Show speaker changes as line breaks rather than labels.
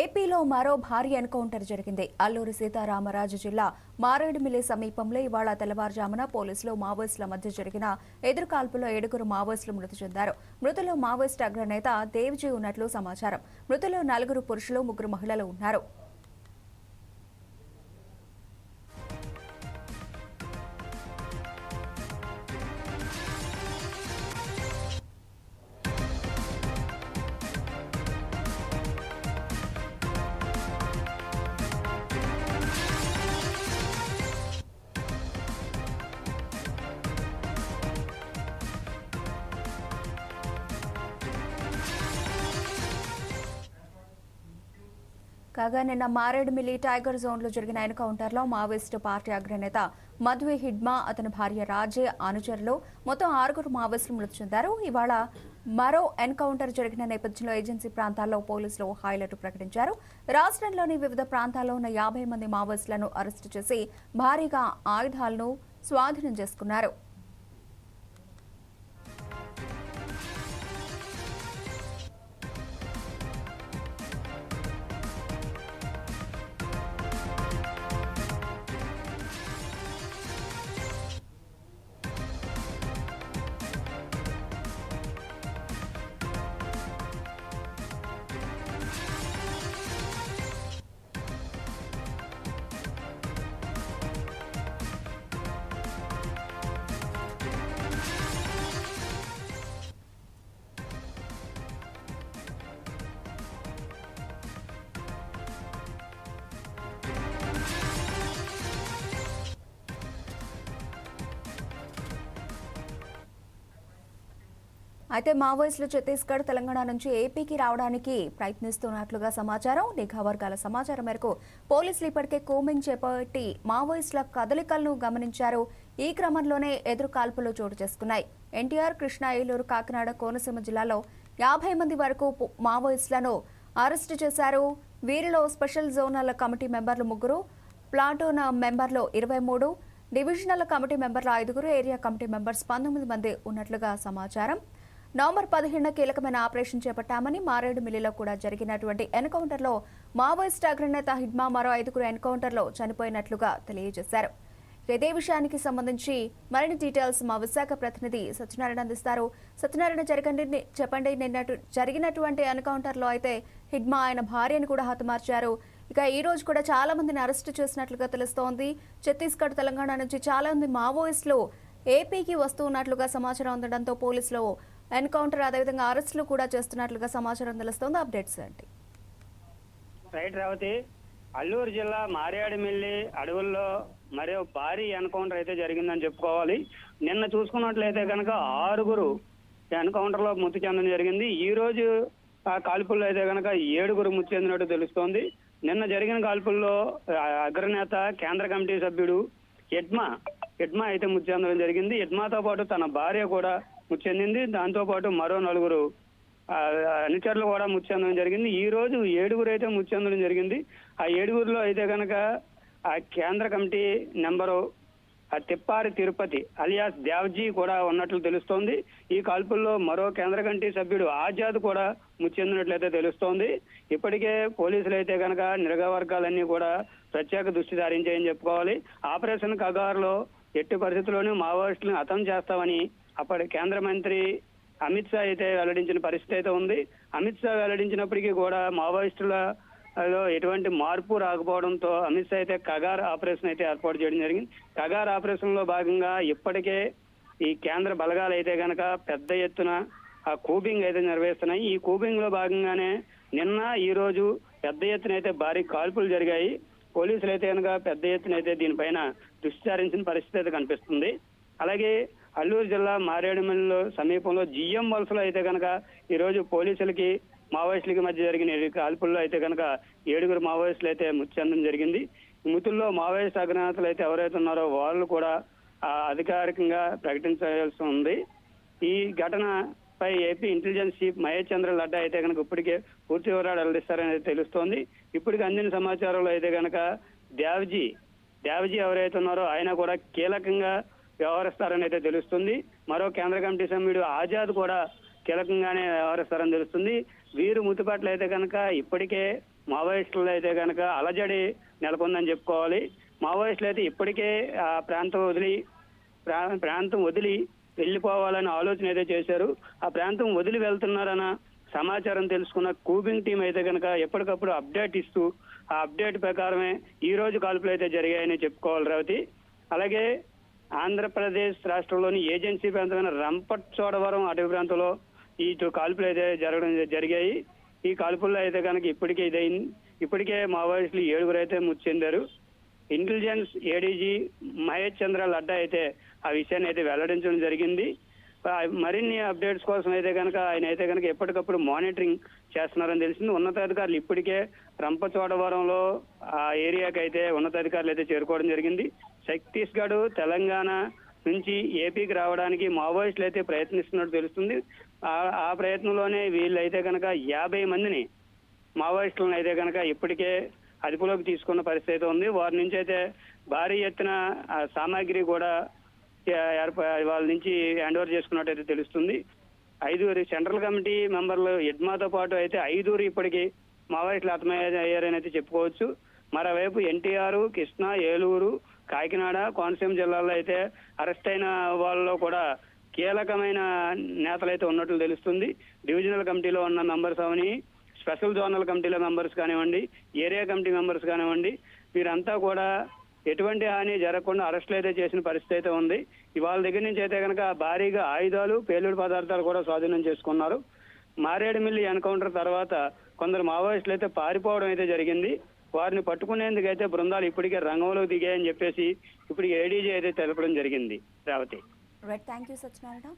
ఏపీలో మరో భారీ ఎన్కౌంటర్ జరిగింది. అల్లూరి సీతారామరాజు జిల్లా మారేడుమిల్లి సమీపంలో ఇవాళ తెల్లవారుజామున పోలీసులు మావోయిస్టుల మధ్య జరిగిన ఎదురుకాల్పులో ఏడుగురు మావోయిస్టులు మృతి చెందారు. మృతులు మావోయిస్టు అగ్రనేత దేవ్జీ ఉన్నట్లు సమాచారం. మృతులు నలుగురు పురుషులు ముగ్గురు మహిళలు ఉన్నారు. కాగా నిన్న మారేడుమిల్లి టైగర్ జోన్లో జరిగిన ఎన్కౌంటర్లో మావోయిస్టు పార్టీ అగ్రనేత మధువి హిడ్మా అతని భార్య రాజే అనుచరులు మొత్తం ఆరుగురు మావోయిస్టులు మృతి చెందారు. ఇవాళ మరో ఎన్కౌంటర్ జరిగిన నేపథ్యంలో ఏజెన్సీ ప్రాంతాల్లో పోలీసులు హైలైట్ ప్రకటించారు. రాష్ట్రంలోని వివిధ ప్రాంతాల్లో ఉన్న యాభై మంది మావోయిస్టులను అరెస్టు చేసి భారీగా ఆయుధాలను స్వాధీనం చేసుకున్నారు. అయితే మావోయిస్టులు ఛత్తీస్గఢ్ తెలంగాణ నుంచి ఏపీకి రావడానికి ప్రయత్నిస్తున్నట్లుగా సమాచారం. నిఘా వర్గాల సమాచారం మేరకు పోలీసులు ఇప్పటికే కోమింగ్ చేపట్టి మావోయిస్టుల కదలికలను గమనించారు. ఈ క్రమంలోనే ఎదురు కాల్పులు చోటు చేసుకున్నాయి. ఎన్టీఆర్ కృష్ణా ఏలూరు కాకినాడ కోనసీమ జిల్లాలో యాభై మంది వరకు మావోయిస్టులను అరెస్టు చేశారు. వీరిలో స్పెషల్ జోనల్ కమిటీ మెంబర్లు ముగ్గురు ప్లాటూన్ మెంబర్లు ఇరవై మూడు డివిజనల్ కమిటీ మెంబర్లు ఐదుగురు ఏరియా కమిటీ మెంబర్స్ పంతొమ్మిది మంది ఉన్నట్లుగా సమాచారం. నవంబర్ పదిహేడున కీలకమైన ఆపరేషన్ చేపట్టామని మారేడు మిల్లిలో కూడా జరిగినటువంటి ఎన్కౌంటర్లో మావోయిస్ట్ అగ్రనేత హిడ్మా మరో ఐదుగురు ఎన్కౌంటర్లో చనిపోయినట్లుగా తెలియజేశారు. ఇదే విషయానికి సంబంధించి మరిన్ని డీటెయిల్స్ మా విశాఖ ప్రతినిధి సత్యనారాయణ అందిస్తారు. సత్యనారాయణ జరగండి చెప్పండి నిన్నటి జరిగినటువంటి ఎన్కౌంటర్లో అయితే హిడ్మా ఆయన భార్యను కూడా హతమార్చారు. ఇక ఈ రోజు కూడా చాలా మందిని అరెస్ట్ చేసినట్లుగా తెలుస్తోంది. ఛత్తీస్గఢ్ తెలంగాణ నుంచి చాలా మంది మావోయిస్టులు ఏపీకి వస్తూ ఉన్నట్లుగా సమాచారం అందడంతో పోలీసులు ఎన్కౌంటర్ అదేవిధంగా అరెస్టులు కూడా చేస్తున్నట్లుగా సమాచారం తెలుస్తోంది. అప్డేట్స్ ఏంటి?
రైట్ రావతి అల్లూరు జిల్లా మారేడుమిల్లి అడవుల్లో మరో భారీ ఎన్కౌంటర్ అయితే జరిగిందని చెప్పుకోవాలి. నిన్న చూసుకున్నట్లయితే కనుక ఆరుగురు ఎన్కౌంటర్లో మృతి చెందడం జరిగింది. ఈ రోజు ఆ కాల్పుల్లో అయితే కనుక ఏడుగురు మృతి చెందినట్టు తెలుస్తోంది. నిన్న జరిగిన కాల్పుల్లో అగ్రనేత కేంద్ర కమిటీ సభ్యుడు ఎడ్మా ఎడ్మా అయితే మృతి చెందడం జరిగింది. ఎడ్మాతో పాటు తన భార్య కూడా మృతి చెందింది దాంతో పాటు మరో నలుగురు అనుచరులు కూడా మృతి చెందడం జరిగింది. ఈ రోజు ఏడుగురు అయితే మృతి చెందడం జరిగింది. ఆ ఏడుగురిలో అయితే కనుక ఆ కేంద్ర కమిటీ నెంబరు ఆ తిప్పారి తిరుపతి అలియాస్ దేవ్జీ కూడా ఉన్నట్లు తెలుస్తోంది. ఈ కాల్పుల్లో మరో కేంద్ర కమిటీ సభ్యుడు ఆజాద్ కూడా మృతి చెందినట్లయితే తెలుస్తోంది. ఇప్పటికే పోలీసులు అయితే కనుక నిరగా వర్గాలన్నీ కూడా ప్రత్యేక దృష్టి సారించాయని చెప్పుకోవాలి. ఆపరేషన్ కగారులో ఎట్టి పరిస్థితుల్లోనూ మావోయిస్టులను హతం చేస్తామని అప్పటి కేంద్ర మంత్రి అమిత్ షా అయితే వెల్లడించిన పరిస్థితి అయితే ఉంది. అమిత్ షా వెల్లడించినప్పటికీ కూడా మావోయిస్టుల లో ఎటువంటి మార్పు రాకపోవడంతో అమిత్ షా అయితే కగార్ ఆపరేషన్ అయితే ఏర్పాటు చేయడం జరిగింది. కగార్ ఆపరేషన్లో భాగంగా ఇప్పటికే ఈ కేంద్ర బలగాలు అయితే కనుక పెద్ద ఎత్తున ఆ కూబింగ్ అయితే నిర్వహిస్తున్నాయి. ఈ కూబింగ్లో భాగంగానే నిన్న ఈ రోజు పెద్ద ఎత్తున అయితే భారీ కాల్పులు జరిగాయి. పోలీసులు అయితే కనుక పెద్ద ఎత్తున అయితే దీనిపైన దృష్టి సారించిన పరిస్థితి అయితే కనిపిస్తుంది. అలాగే అల్లూరు జిల్లా మారేడుమల్లిలో సమీపంలో జిఎం వలసలో అయితే కనుక ఈరోజు పోలీసులకి మావోయిస్టులకి మధ్య జరిగిన కాల్పుల్లో అయితే కనుక ఏడుగురు మావోయిస్టులు అయితే మృతి చెందడం జరిగింది. మృతుల్లో మావోయిస్ట్ అగ్రనేతలు అయితే ఎవరైతే ఉన్నారో వాళ్ళు కూడా అధికారికంగా ప్రకటించాల్సి ఉంది. ఈ ఘటనపై AP intelligence chief Mahesh Chandra Ladda అయితే కనుక ఇప్పటికే పూర్తి వివరాలు వెల్లడిస్తారని తెలుస్తోంది. ఇప్పటికి అందిన సమాచారంలో అయితే కనుక దేవ్జీ దేవజీ ఎవరైతే ఉన్నారో ఆయన కూడా కీలకంగా వ్యవహరిస్తారని అయితే తెలుస్తుంది. మరో కేంద్ర కమిటీ సభ్యుడు ఆజాద్ కూడా కీలకంగానే వ్యవహరిస్తారని తెలుస్తుంది. వీరు మృతి అయితే కనుక ఇప్పటికే మావోయిస్టులు అయితే కనుక అలజడి నెలకొందని చెప్పుకోవాలి. మావోయిస్టులు అయితే ఇప్పటికే ఆ ప్రాంతం వదిలి ప్రా- ప్రాంతం వదిలి వెళ్ళిపోవాలని ఆలోచన అయితే చేశారు. ఆ ప్రాంతం వదిలి వెళ్తున్నారన్న సమాచారం తెలుసుకున్న కూబింగ్ టీం అయితే కనుక ఎప్పటికప్పుడు అప్డేట్ ఇస్తూ ఆ అప్డేట్ ప్రకారమే ఈ రోజు కాల్పులు అయితే జరిగాయని చెప్పుకోవాలి రవతి. అలాగే ఆంధ్రప్రదేశ్ రాష్ట్రంలోని ఏజెన్సీ ప్రాంతమైన రంపచోడవరం అటవీ ప్రాంతంలో ఈ ఇటు కాల్పులు అయితే జరగడం జరిగాయి. ఈ కాల్పుల్లో అయితే కనుక ఇప్పటికే ఇదైంది. ఇప్పటికే మావోయిస్టులు ఏడుగురు అయితే మృతి చెందారు. ఇంటెలిజెన్స్ ఏడీజీ మహేష్ చంద్ర లడ్డా అయితే ఆ విషయాన్ని అయితే వెల్లడించడం జరిగింది. మరిన్ని అప్డేట్స్ కోసం అయితే కనుక ఆయన అయితే కనుక ఎప్పటికప్పుడు మానిటరింగ్ చేస్తున్నారని తెలిసింది. ఉన్నతాధికారులు ఇప్పటికే రంపచోడవరంలో ఆ ఏరియాకి అయితే ఉన్నతాధికారులు అయితే చేరుకోవడం జరిగింది. ఛత్తీస్గఢ్ తెలంగాణ నుంచి ఏపీకి రావడానికి మావోయిస్టులు అయితే ప్రయత్నిస్తున్నట్టు తెలుస్తుంది. ఆ- ఆ ప్రయత్నంలోనే వీళ్ళైతే కనుక యాభై మందిని మావోయిస్టులను అయితే కనుక ఇప్పటికే అదుపులోకి తీసుకున్న పరిస్థితి అయితే ఉంది. వారి నుంచి అయితే భారీ ఎత్తున ఆ, సామాగ్రి కూడా వాళ్ళ నుంచి హ్యాండ్ ఓవర్ చేసుకున్నట్టయితే తెలుస్తుంది. ఐదుగురి సెంట్రల్ కమిటీ మెంబర్లు ఎడ్మాతో పాటు అయితే ఐదుగురు ఇప్పటికీ మావోయిస్టులు హతమయ్యారని అయితే చెప్పుకోవచ్చు. మరోవైపు ఎన్టీఆర్ కృష్ణ ఏలూరు కాకినాడ కోనసీమ జిల్లాలో అయితే అరెస్ట్ అయిన వాళ్ళలో కూడా కీలకమైన నేతలు అయితే ఉన్నట్లు తెలుస్తుంది. డివిజనల్ కమిటీలో ఉన్న మెంబర్స్ అవని స్పెషల్ జోనల్ కమిటీల మెంబర్స్ కానివ్వండి ఏరియా కమిటీ మెంబర్స్ కానివ్వండి వీరంతా కూడా ఎటువంటి హాని జరగకుండా అరెస్టులు అయితే చేసిన పరిస్థితి అయితే ఉంది. ఇవాళ దగ్గర నుంచి అయితే కనుక భారీగా ఆయుధాలు పేలుడు పదార్థాలు కూడా స్వాధీనం చేసుకున్నారు. మారేడుమిల్లి ఎన్కౌంటర్ తర్వాత కొందరు మావోయిస్టులు అయితే పారిపోవడం అయితే జరిగింది. వారిని పట్టుకునేందుకు అయితే బృందాలు ఇప్పటికే రంగంలోకి దిగాయని చెప్పేసి ఇప్పుడు ఏడీజీ అయితే తెలపడం జరిగింది Revathi.
Right thank you Satyanarayana